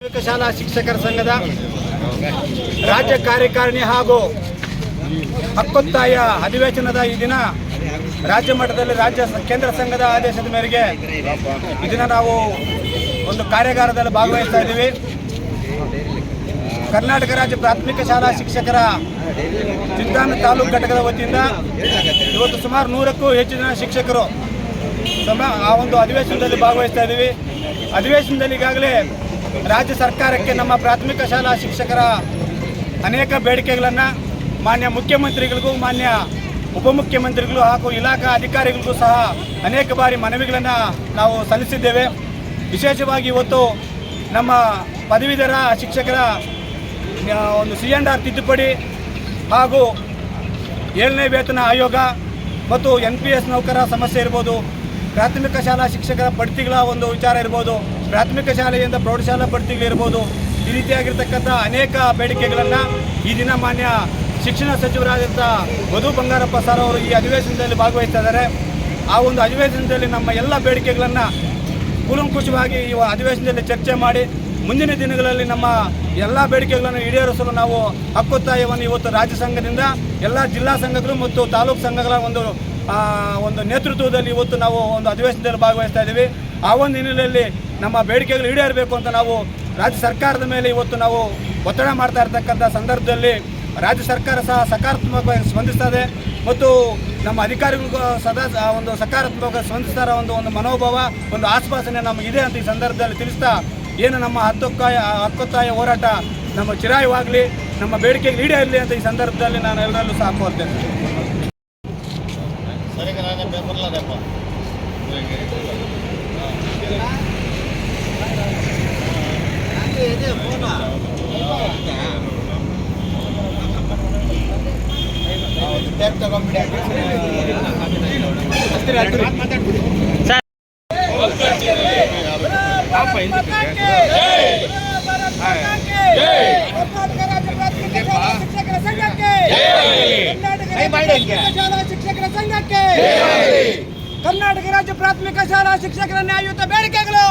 ಶಾಲಾ ಶಿಕ್ಷಕರ ಸಂಘದ ರಾಜ್ಯ ಕಾರ್ಯಕಾರಿಣಿ ಹಾಗೂ ಹಕ್ಕೊತ್ತಾಯ ಅಧಿವೇಶನದ ಈ ದಿನ ರಾಜ್ಯ ಮಟ್ಟದಲ್ಲಿ ರಾಜ್ಯ ಕೇಂದ್ರ ಸಂಘದ ಆದೇಶದ ಮೇರೆಗೆ ಈ ದಿನ ನಾವು ಒಂದು ಕಾರ್ಯಾಗಾರದಲ್ಲಿ ಭಾಗವಹಿಸ್ತಾ ಇದ್ದೀವಿ. ಕರ್ನಾಟಕ ರಾಜ್ಯ ಪ್ರಾಥಮಿಕ ಶಾಲಾ ಶಿಕ್ಷಕರ ಚಿಂತಾನ ತಾಲೂಕು ಘಟಕದ ವತಿಯಿಂದ ಇವತ್ತು ಸುಮಾರು ನೂರಕ್ಕೂ ಹೆಚ್ಚು ಜನ ಶಿಕ್ಷಕರು ಸಮ ಆ ಒಂದು ಅಧಿವೇಶನದಲ್ಲಿ ಭಾಗವಹಿಸ್ತಾ ಇದ್ದೀವಿ. ಅಧಿವೇಶನದಲ್ಲಿ ಈಗಾಗಲೇ ರಾಜ್ಯ ಸರ್ಕಾರಕ್ಕೆ ನಮ್ಮ ಪ್ರಾಥಮಿಕ ಶಾಲಾ ಶಿಕ್ಷಕರ ಅನೇಕ ಬೇಡಿಕೆಗಳನ್ನು ಮಾನ್ಯ ಮುಖ್ಯಮಂತ್ರಿಗಳಿಗೂ, ಮಾನ್ಯ ಉಪಮುಖ್ಯಮಂತ್ರಿಗಳು ಹಾಗೂ ಇಲಾಖಾ ಅಧಿಕಾರಿಗಳಿಗೂ ಸಹ ಅನೇಕ ಬಾರಿ ಮನವಿಗಳನ್ನು ನಾವು ಸಲ್ಲಿಸಿದ್ದೇವೆ. ವಿಶೇಷವಾಗಿ ಇವತ್ತು ನಮ್ಮ ಪದವೀಧರ ಶಿಕ್ಷಕರ ಒಂದು ಸಿ ಆರ್ ತಿದ್ದುಪಡಿ ಹಾಗೂ ಏಳನೇ ವೇತನ ಆಯೋಗ ಮತ್ತು ಎನ್ ಪಿ ಎಸ್ ನೌಕರರ ಸಮಸ್ಯೆ ಇರ್ಬೋದು, ಪ್ರಾಥಮಿಕ ಶಾಲಾ ಶಿಕ್ಷಕರ ಬಡ್ತಿಗಳ ಒಂದು ವಿಚಾರ ಇರ್ಬೋದು ಪ್ರಾಥಮಿಕ ಶಾಲೆಯಿಂದ ಪ್ರೌಢಶಾಲಾ ಬಡ್ತಿಗಳಿರ್ಬೋದು ಈ ರೀತಿಯಾಗಿರ್ತಕ್ಕಂಥ ಅನೇಕ ಬೇಡಿಕೆಗಳನ್ನು ಈ ದಿನ ಮಾನ್ಯ ಶಿಕ್ಷಣ ಸಚಿವರಾದಂಥ ವಧು ಬಂಗಾರಪ್ಪ ಸರ್ ಅವರು ಈ ಅಧಿವೇಶನದಲ್ಲಿ ಭಾಗವಹಿಸ್ತಾ ಇದ್ದಾರೆ ಆ ಒಂದು ಅಧಿವೇಶನದಲ್ಲಿ ನಮ್ಮ ಎಲ್ಲ ಬೇಡಿಕೆಗಳನ್ನು ಕೂಲಂಕುಷವಾಗಿ ಈ ಅಧಿವೇಶನದಲ್ಲಿ ಚರ್ಚೆ ಮಾಡಿ ಮುಂದಿನ ದಿನಗಳಲ್ಲಿ ನಮ್ಮ ಎಲ್ಲ ಬೇಡಿಕೆಗಳನ್ನು ಈಡೇರಿಸಲು ನಾವು ಹಕ್ಕೊತ್ತಾಯವನ್ನು ಇವತ್ತು ರಾಜ್ಯ ಸಂಘದಿಂದ. ಎಲ್ಲ ಜಿಲ್ಲಾ ಸಂಘಗಳು ಮತ್ತು ತಾಲೂಕು ಸಂಘಗಳ ಒಂದು ಒಂದು ನೇತೃತ್ವದಲ್ಲಿ ಇವತ್ತು ನಾವು ಒಂದು ಅಧಿವೇಶನದಲ್ಲಿ ಭಾಗವಹಿಸ್ತಾ ಇದ್ದೀವಿ. ಆ ಒಂದು ಹಿನ್ನೆಲೆಯಲ್ಲಿ ನಮ್ಮ ಬೇಡಿಕೆಗಳು ಈಡೇರಬೇಕು ಅಂತ ನಾವು ರಾಜ್ಯ ಸರ್ಕಾರದ ಮೇಲೆ ಇವತ್ತು ನಾವು ಒತ್ತಡ ಮಾಡ್ತಾ ಇರ್ತಕ್ಕಂಥ ಸಂದರ್ಭದಲ್ಲಿ ರಾಜ್ಯ ಸರ್ಕಾರ ಸಹ ಸಕಾರಾತ್ಮಕವಾಗಿ ಸ್ಪಂದಿಸ್ತದೆ ಮತ್ತು ನಮ್ಮ ಅಧಿಕಾರಿಗಳಿಗೂ ಸದಾ ಒಂದು ಸಕಾರಾತ್ಮಕವಾಗಿ ಸ್ಪಂದಿಸ್ತಾರ ಒಂದು ಒಂದು ಮನೋಭಾವ, ಒಂದು ಆಶ್ವಾಸನೆ ನಮಗಿದೆ ಅಂತ ಈ ಸಂದರ್ಭದಲ್ಲಿ ತಿಳಿಸ್ತಾ ಏನು ನಮ್ಮ ಹತ್ತೊಕ್ಕಾಯ ಹಕ್ಕೊತ್ತಾಯ ಹೋರಾಟ ನಮ್ಮ ಚಿರಾಯವಾಗಲಿ, ನಮ್ಮ ಬೇಡಿಕೆಗೆ ಈಡೇರಲಿ ಅಂತ ಈ ಸಂದರ್ಭದಲ್ಲಿ ನಾನು ಎಲ್ಲರಲ್ಲೂ ಸಹ ಕೋರ್ತೇನೆ. ಕರ್ನಾಟಕ ರಾಜ್ಯ ಪ್ರಾಥಮಿಕ ಶಾಲಾ ಶಿಕ್ಷಕರ ಸಂಘಕ್ಕೆ ಕರ್ನಾಟಕ ರಾಜ್ಯ ಪ್ರಾಥಮಿಕ ಶಾಲಾ ಶಿಕ್ಷಕರ ಸಂಘಕ್ಕೆ ಕರ್ನಾಟಕ ರಾಜ್ಯ ಪ್ರಾಥಮಿಕ ಶಾಲಾ ಶಿಕ್ಷಕರ ನ್ಯಾಯಯುತ ಬೇಡಿಕೆಗಳು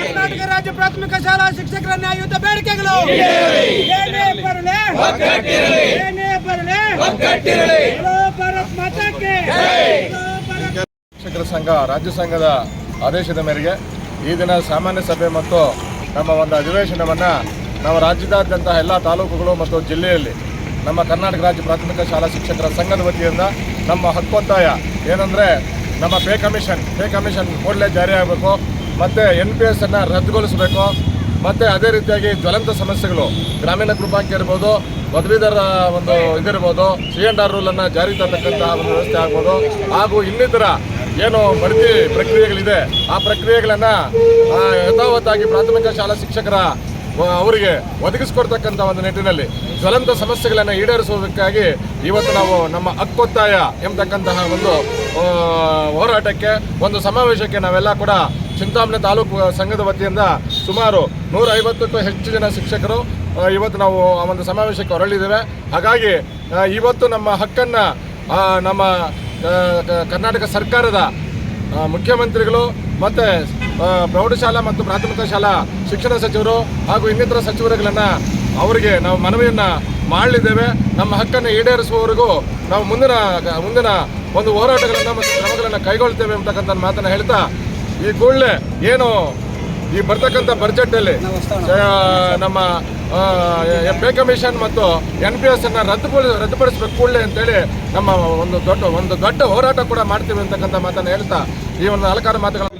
ಕರ್ನಾಟಕ ರಾಜ್ಯ ಪ್ರಾಥಮಿಕ ಶಾಲಾ ಶಿಕ್ಷಕರ ನ್ಯಾಯಯುತ ಬೇಡಿಕೆಗಳು ಶಿಕ್ಷಕರ ಸಂಘ, ರಾಜ್ಯ ಸಂಘದ ಆದೇಶದ ಮೇರೆಗೆ ಈ ದಿನ ಸಾಮಾನ್ಯ ಸಭೆ ಮತ್ತು ನಮ್ಮ ಒಂದು ಅಧಿವೇಶನವನ್ನು ನಾವು ರಾಜ್ಯದಾದ್ಯಂತ ಎಲ್ಲ ತಾಲೂಕುಗಳು ಮತ್ತು ಜಿಲ್ಲೆಯಲ್ಲಿ ನಮ್ಮ ಕರ್ನಾಟಕ ರಾಜ್ಯ ಪ್ರಾಥಮಿಕ ಶಾಲಾ ಶಿಕ್ಷಕರ ಸಂಘದ ವತಿಯಿಂದ ನಮ್ಮ ಹಕ್ಕೊತ್ತಾಯ ಏನಂದರೆ ನಮ್ಮ ಪೇ ಕಮಿಷನ್ ಪೇ ಕಮಿಷನ್ ಕೂಡಲೇ ಜಾರಿಯಾಗಬೇಕು ಮತ್ತು ಎನ್ ಪಿ ಎಸ್ ಅನ್ನು ರದ್ದುಗೊಳಿಸಬೇಕು, ಮತ್ತು ಅದೇ ರೀತಿಯಾಗಿ ಜ್ವಲಂತ ಸಮಸ್ಯೆಗಳು ಗ್ರಾಮೀಣ ಕೃಪಾಂಕ ಇರ್ಬೋದು ಪದವೀಧರ ಒಂದು ಇದಿರ್ಬೋದು ಸಿ ಎನ್ ಆರ್ ರೂಲನ್ನು ಜಾರಿ ತರತಕ್ಕಂತಹ ಒಂದು ವ್ಯವಸ್ಥೆ ಆಗ್ಬೋದು. ಹಾಗೂ ಇನ್ನಿತರ ಏನು ಬಡ್ತಿ ಪ್ರಕ್ರಿಯೆಗಳಿದೆ, ಆ ಪ್ರಕ್ರಿಯೆಗಳನ್ನು ಯಥಾವತ್ತಾಗಿ ಪ್ರಾಥಮಿಕ ಶಾಲಾ ಶಿಕ್ಷಕರ ಅವರಿಗೆ ಒದಗಿಸ್ಕೊಡ್ತಕ್ಕಂಥ ಒಂದು ನಿಟ್ಟಿನಲ್ಲಿ ಜ್ವಲಂತ ಸಮಸ್ಯೆಗಳನ್ನು ಈಡೇರಿಸುವುದಕ್ಕಾಗಿ ಇವತ್ತು ನಾವು ನಮ್ಮ ಹಕ್ಕೊತ್ತಾಯ ಎಂಬತಕ್ಕಂತಹ ಒಂದು ಹೋರಾಟಕ್ಕೆ, ಒಂದು ಸಮಾವೇಶಕ್ಕೆ ನಾವೆಲ್ಲ ಕೂಡ ಚಿಂತಾಮಣಿ ತಾಲೂಕು ಸಂಘದ ವತಿಯಿಂದ ಸುಮಾರು ನೂರ ಐವತ್ತಕ್ಕೂ ಹೆಚ್ಚು ಜನ ಶಿಕ್ಷಕರು ಇವತ್ತು ನಾವು ಆ ಒಂದು ಸಮಾವೇಶಕ್ಕೆ ಹೊರಳಿದ್ದೇವೆ. ಹಾಗಾಗಿ ಇವತ್ತು ನಮ್ಮ ಹಕ್ಕನ್ನು ನಮ್ಮ ಕರ್ನಾಟಕ ಸರ್ಕಾರದ ಮುಖ್ಯಮಂತ್ರಿಗಳು ಮತ್ತು ಪ್ರೌಢಶಾಲಾ ಮತ್ತು ಪ್ರಾಥಮಿಕ ಶಾಲಾ ಶಿಕ್ಷಣ ಸಚಿವರು ಹಾಗೂ ಇನ್ನಿತರ ಸಚಿವರುಗಳನ್ನು ಅವರಿಗೆ ನಾವು ಮನವಿಯನ್ನು ಮಾಡಲಿದ್ದೇವೆ. ನಮ್ಮ ಹಕ್ಕನ್ನು ಈಡೇರಿಸುವವರೆಗೂ ನಾವು ಮುಂದಿನ ಮುಂದಿನ ಒಂದು ಹೋರಾಟಗಳನ್ನು ಮತ್ತು ಕ್ರಮಗಳನ್ನು ಕೈಗೊಳ್ತೇವೆ ಅಂತಕ್ಕಂಥ ಮಾತನ್ನು ಹೇಳ್ತಾ, ಈ ಕೂಡಲೇ ಏನು ಈ ಬರ್ತಕ್ಕಂಥ ಬಜೆಟಲ್ಲಿ ನಮ್ಮ ಪೇ ಕಮಿಷನ್ ಮತ್ತು ಎನ್ ಪಿ ಎಸ್ ಅನ್ನು ರದ್ದು ರದ್ದುಪಡಿಸಬೇಕು ಕೂಡಲೇ ಅಂತೇಳಿ ನಮ್ಮ ಒಂದು ದೊಡ್ಡ ಒಂದು ದೊಡ್ಡ ಹೋರಾಟ ಕೂಡ ಮಾಡ್ತೀವಿ ಅಂತಕ್ಕಂಥ ಮಾತನ್ನು ಹೇಳ್ತಾ ಈ ಒಂದು ಅಲಂಕಾರ ಮಾತುಗಳನ್ನು